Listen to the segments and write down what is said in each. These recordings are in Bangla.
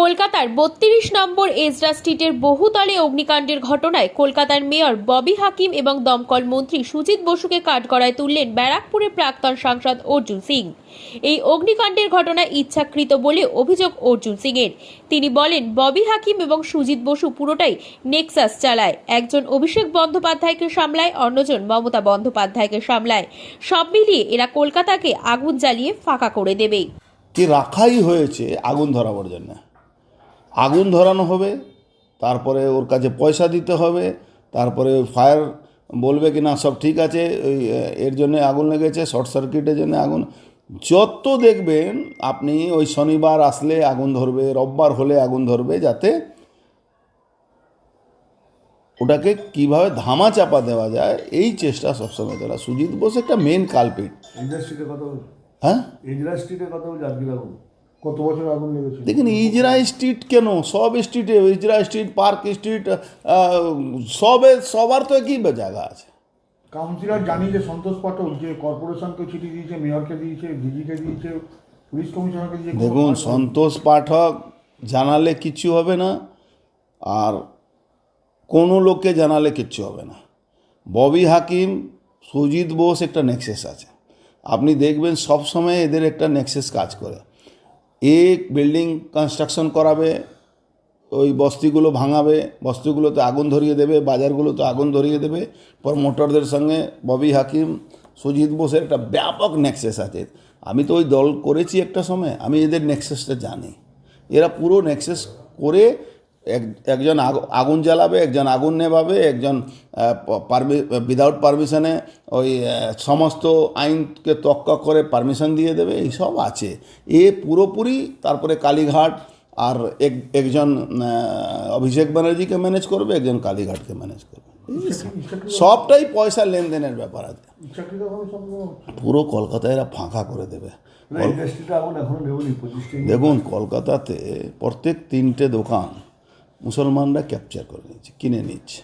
কলকাতার বত্রিশ নম্বর এজরা স্ট্রিটের বহুতলে অগ্নিকাণ্ডের ঘটনায় কলকাতার মেয়র ববি হাকিম এবং দমকল মন্ত্রী সুজিত বসুকে কাঠগড়ায় তুললেন ব্যারাকপুরের প্রাক্তন সাংসদ অর্জুন সিং। এই অগ্নিকাণ্ডের ঘটনা ইচ্ছাকৃত বলে অভিযোগ অর্জুন সিংয়ের। তিনি বলেন, ববি হাকিম এবং সুজিত বসু পুরোটাই নেক্সাস চালায়। একজন অভিষেক বন্দ্যোপাধ্যায়কে সামলায়, অন্যজন মমতা বন্দ্যোপাধ্যায়কে সামলায়। সব মিলিয়ে এরা কলকাতাকে আগুন জ্বালিয়ে ফাঁকা করে দেবে। কি রাখাই হয়েছে আগুন ধরাবার জন্য? আগুন ধরানো হবে তারপরে ওর কাছে পয়সা দিতে হবে তারপরে ফায়ার বলবে কি না সব ঠিক আছে ওই এর জন্য আগুন লেগেছে শর্ট সার্কিটের জন্য আগুন। যত দেখবেন আপনি ওই শনিবার আসলে আগুন ধরবে রোববার হলে আগুন ধরবে যাতে ওটাকে কীভাবে ধামা চাপা দেওয়া যায় এই চেষ্টা সবসময় তোলা সুজিত বোস একটা মেন কালপিট ইন্ডাস্ট্রিতে কত হ্যাঁ? ইন্ডাস্ট্রিতে আজকে আগুন? কত বছর আগুন লেগেছিল দেখুন ইজরা স্ট্রিট কেন? সব স্ট্রিটে ইজরা স্ট্রিট পার্ক স্ট্রিট সবে সবার তো একই জায়গা আছে। কাউন্সিলর জানিয়েছে সন্তোষ পাঠক যে কর্পোরেশনকে চিঠি দিয়েছে মেয়রকে দিয়েছে ডিজিকে দিয়েছে পুলিশ কমিশনারকে দিয়েছে দেখুন সন্তোষ পাঠক জানালে কিচ্ছু হবে না আর কোনো লোককে জানালে কিচ্ছু হবে না। ববি হাকিম সুজিত বোস একটা নেক্সেস আছে। আপনি দেখবেন সব সময় এদের একটা নেক্সেস কাজ করে। এক বিল্ডিং কনস্ট্রাকশন করাবে, ওই বস্তিগুলো ভাঙাবে, বস্তিগুলোতে আগুন ধরিয়ে দেবে, বাজারগুলোতে আগুন ধরিয়ে দেবে প্রমোটরদের সঙ্গে ববি হাকিম, সুজিত বোসের একটা ব্যাপক নেক্সেস আছে। আমি তো ওই দল করেছি একটা সময়, আমি এদের নেক্সেসটা জানি। এরা পুরো নেক্সেস করে এক একজন আগ- আগুন জ্বালাবে একজন আগুন নেভাবে একজন পারমি উইদাউট পারমিশনে ওই সমস্ত আইনকে তক্কা করে পারমিশন দিয়ে দেবে এইসব আছে। এ পুরোপুরি তারপরে কালীঘাট আর এক একজন অভিষেক ব্যানার্জিকে ম্যানেজ করবে একজন কালীঘাটকে ম্যানেজ করবে। সবটাই পয়সা লেনদেনের ব্যাপার আছে। পুরো কলকাতায় এরা ফাঁকা করে দেবে। দেখুন কলকাতাতে প্রত্যেক তিনটে দোকান মুসলমানরা ক্যাপচার করে নিচ্ছে কিনে নিচ্ছে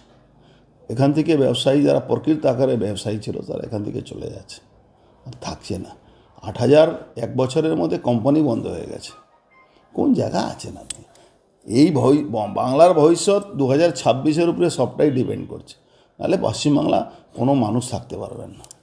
এখান থেকে ব্যবসায়ী যারা প্রকৃত আকারে ব্যবসায়ী ছিল, তারা এখান থেকে চলে যাচ্ছে। আর থাকছে না। আট হাজার এক বছরের মধ্যে কোম্পানি বন্ধ হয়ে গেছে। কোন জায়গা আছেন আপনি এই ভবি বাংলার ভবিষ্যৎ দু হাজার ছাব্বিশের উপরে সবটাই ডিপেন্ড করছে। নাহলে পশ্চিমবাংলা কোনো মানুষ থাকতে পারবেন না।